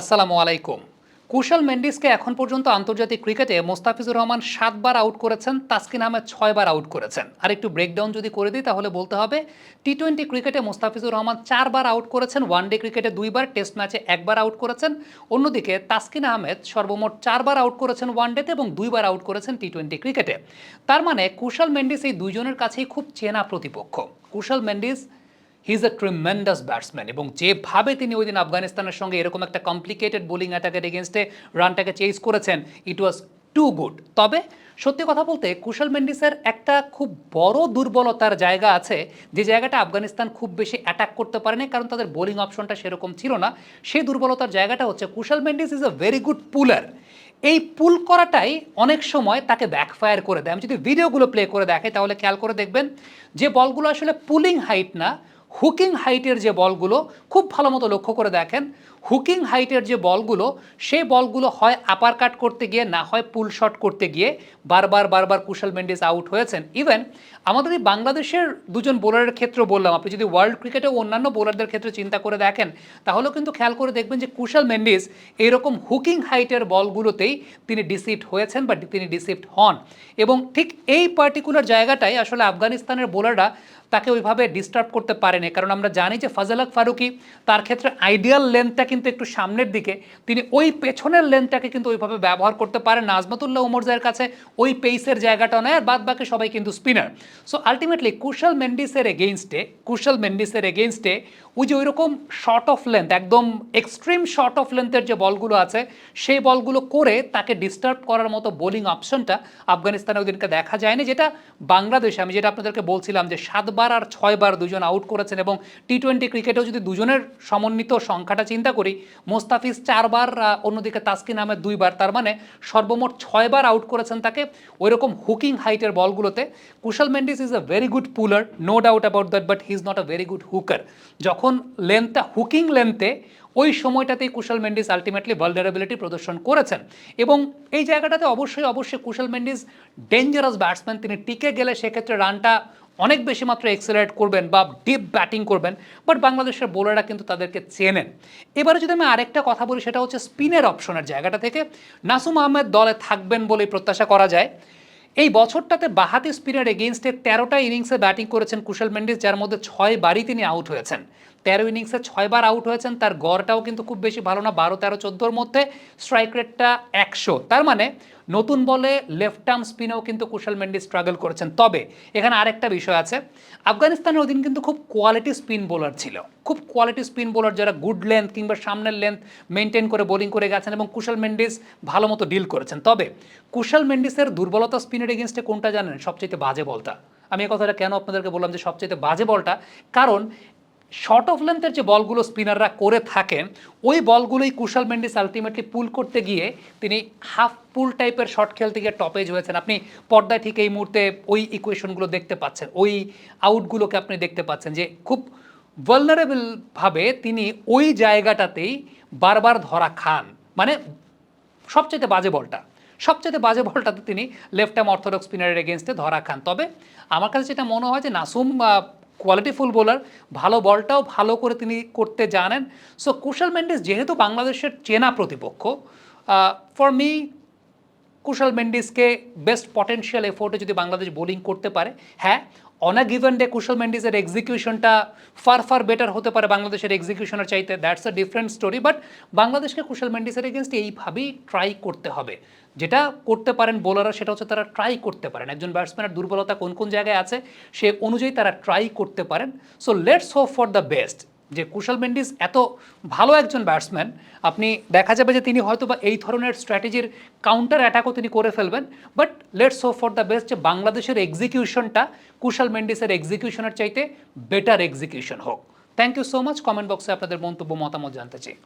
আসসালামু আলাইকুম। কুশল মেন্ডিসকে এখন পর্যন্ত আন্তর্জাতিক ক্রিকেটে মোস্তাফিজুর রহমান সাতবার আউট করেছেন, তাসকিন আহমেদ ছয়বার আউট করেছেন। আর একটু ব্রেকডাউন যদি করে দিই, তাহলে বলতে হবে টি টোয়েন্টি ক্রিকেটে মোস্তাফিজুর রহমান চারবার আউট করেছেন ওয়ান ডে ক্রিকেটে দুইবার টেস্ট ম্যাচে একবার আউট করেছেন। অন্যদিকে, তাসকিন আহমেদ সর্বমোট চারবার আউট করেছেন ওয়ান ডেতে এবং দুইবার আউট করেছেন টি টোয়েন্টি ক্রিকেটে। তার মানে কুশল মেন্ডিস এই দুইজনের কাছেই খুব চেনা প্রতিপক্ষ। Kusal Mendis he is a tremendous batsman এবং যেভাবে তিনি ওই দিন আফগানিস্তানের সঙ্গে এরকম একটা কমপ্লিকেটেড বোলিং অ্যাটাকের এগেনস্টে রানটাকে চেস করেছেন ইট ওয়াজ টু গুড তবে সত্যি কথা বলতে, কুশল মেন্ডিসের একটা খুব বড় দুর্বলতার জায়গা আছে, যে জায়গাটা আফগানিস্তান খুব বেশি অ্যাটাক করতে পারেনি, কারণ তাদের বোলিং অপশনটা সেরকম ছিল না। সেই দুর্বলতার জায়গাটা হচ্ছে Kusal Mendis is a very good puller এই পুল করাটাই অনেক সময় তাকে ব্যাকফায়ার করে দেয়। আমি যদি ভিডিওগুলো প্লে করে দেখাই, তাহলে খেয়াল করে দেখবেন যে বলগুলো আসলে পুলিং হাইট না হুকিং হাইটের যে বলগুলো খুব ভালো মতো লক্ষ্য করে দেখেন। হুকিং হাইটের যে বলগুলো, সেই বলগুলো হয় আপার কাট করতে গিয়ে, না হয় পুল শট করতে গিয়ে বারবার বারবার কুশল মেন্ডিস আউট হয়েছেন। ইভেন আমাদের এই বাংলাদেশের দুজন বোলারের ক্ষেত্রে বললাম, আপনি যদি ওয়ার্ল্ড ক্রিকেটে অন্যান্য বোলারদের ক্ষেত্রে চিন্তা করে দেখেন, তাহলেও কিন্তু খেয়াল করে দেখবেন যে কুশল মেন্ডিস এইরকম হুকিং হাইটের বলগুলোতেই তিনি ডিসিপ্ট হয়েছেন বা তিনি ডিসিপ্ট হন। এবং ঠিক এই পার্টিকুলার জায়গাটাই আসলে আফগানিস্তানের বোলাররা তাকে ওইভাবে ডিস্টার্ব করতে পারেনি। কারণ আমরা জানি যে ফাজালাক ফারুকি তার ক্ষেত্রে আইডিয়াল লেন্থটা কিন্তু একটু সামনের দিকে, তিনি ওই পেছনের লেন্থটাকে কিন্তু ওইভাবে ব্যবহার করতে পারেন না। আজমাতুল্লাহ উমরজায়ের কাছে ওই পেসের জায়গাটা নয়, আর বাদ বাকি সবাই কিন্তু স্পিনার সো আলটিমেটলি কুশল মেন্ডিসের এগেইনস্টে কুশল মেন্ডিসের এগেইনস্টে ওই যে ওইরকম শর্ট অফ লেন্থ একদম এক্সট্রিম শর্ট অফ লেন্থের যে বলগুলো আছে, সেই বলগুলো করে তাকে ডিস্টার্ব করার মতো বোলিং অপশনটা আফগানিস্তানে ওই দিনকে দেখা যায়নি, যেটা বাংলাদেশে, আমি যেটা আপনাদেরকে বলছিলাম যে সাতবার আর ছয়বার দুজন আউট করেছেন এবং টি টোয়েন্টি ক্রিকেটেও যদি দুজনের সমন্বিত সংখ্যাটা চিন্তা করি মোস্তাফিজ চারবার অন্যদিকে তাসকিন আহমেদ দুইবার। তার মানে সর্বমোট ছয়বার আউট করেছেন তাকে ওইরকম হুকিং হাইটের বলগুলোতে। Kusal Mendis is a very good puller no doubt about that but he is not a very good hooker যখন লেন্থটা হুকিং লেন্থে ওই সময়টাতেই কুশল মেন্ডিস আলটিমেটলি ভালডারেবিলিটি প্রদর্শন করেছেন। এবং এই জায়গাটাতে অবশ্যই অবশ্যই কুশল মেন্ডিস ডেঞ্জারাস ব্যাটসম্যান তিনি টিকে গেলে সেক্ষেত্রে রানটা অনেক বেশি মাত্র এক্সেলারেট করবেন বা ডিপ ব্যাটিং করবেন বাট বাংলাদেশের বোলাররা কিন্তু তাদেরকে চেনেন। এবারে যদি আমি আরেকটা কথা বলি, সেটা হচ্ছে স্পিনের অপশনের জায়গাটা থেকে। নাসুম আহমেদ দলে থাকবেন বলেই প্রত্যাশা করা যায়। এই বছরটাতে বাহাতি স্পিনের এগেনস্টে তেরোটা ইনিংসে ব্যাটিং করেছেন কুশল মেন্ডিস, যার মধ্যে ছয় বারই তিনি আউট হয়েছেন। তেরো ইনিংসে ছয়বার আউট হয়েছেন, তার গড়টাও কিন্তু খুব বেশি ভালো না, বারো, তেরো, চোদ্দোর মধ্যে স্ট্রাইক রেটটা একশো। তার মানে নতুন বলে লেফট আর্ম স্পিনেও কিন্তু কুশল মেন্ডিস স্ট্রাগল করেছেন। তবে এখানে আরেকটা বিষয় আছে, আফগানিস্তানের অধীন কিন্তু খুব কোয়ালিটি স্পিন বোলার ছিল। খুব কোয়ালিটি স্পিন বোলার যারা গুড লেন্থ কিংবা সামনের লেন্থ মেনটেন করে বোলিং করে গেছেন এবং কুশল মেন্ডিস ভালো মতো ডিল করেছেন। তবে কুশল মেন্ডিসের দুর্বলতা স্পিনের এগেনস্টে কোনটা জানেন? সবচেয়ে বাজে বলটা। আমি এই কথাটা কেন আপনাদেরকে বললাম যে সবচেয়ে বাজে বলটা? কারণ শর্ট অফ লেন্থের যে বলগুলো স্পিনাররা করে থাকেন, ওই বলগুলোই কুশাল মেন্ডিস আলটিমেটলি পুল করতে গিয়ে তিনি হাফ পুল টাইপের শট খেলতে গিয়ে টপেজ হয়েছেন। আপনি পর্দায় ঠিক এই মুহূর্তে ওই ইকুয়েশনগুলো দেখতে পাচ্ছেন, ওই আউটগুলোকে আপনি দেখতে পাচ্ছেন যে খুব ভাবে তিনি ওই জায়গাটাতেই বারবার ধরা খান। মানে সবচেয়ে বাজে বলটা সবচেয়ে বাজে বলটাতে তিনি লেফট আর্ম অর্থোডক্স স্পিনারের এগেনস্টে ধরা খান। তবে আমার কাছে যেটা মনে হয় যে নাসুম কোয়ালিটিফুল বোলার ভালো বলটাও ভালো করে তিনি করতে জানেন। সো কুশাল মেন্ডিস যেহেতু বাংলাদেশের চেনা প্রতিপক্ষ ফর মি কুশল মেন্ডিসকে বেস্ট পটেন্সিয়াল এফোর্টে যদি বাংলাদেশ বোলিং করতে পারে হ্যাঁ on a given day Kusal মেন্ডিসের এক্সিকিউশনটা ফার ফার বেটার হতে পারে বাংলাদেশের এক্সিকিউশনের চাইতে। That's a different story but বাংলাদেশকে কুশল মেন্ডিসের এগেনস্টে এইভাবেই ট্রাই করতে হবে। যেটা করতে পারেন বোলাররা সেটা হচ্ছে তারা ট্রাই করতে পারেন। একজন ব্যাটসম্যানের দুর্বলতা কোন কোন জায়গায় আছে, সে অনুযায়ী তারা ট্রাই করতে পারেন। So let's hope for the best যে কুশল মেন্ডিস এত ভালো একজন ব্যাটসম্যান, আপনি দেখা যাবে যে তিনি হয়তো বা এই ধরনের স্ট্র্যাটেজির কাউন্টার অ্যাটাকও তিনি করে ফেলবেন but let's hope for the best যে বাংলাদেশের এক্সিকিউশনটা কুশল মেন্ডিসের এক্সিকিউশনের চাইতে বেটার এক্সিকিউশন হোক। Thank you so much comment বক্সে আপনাদের মন্তব্য, মতামত জানতে চাই।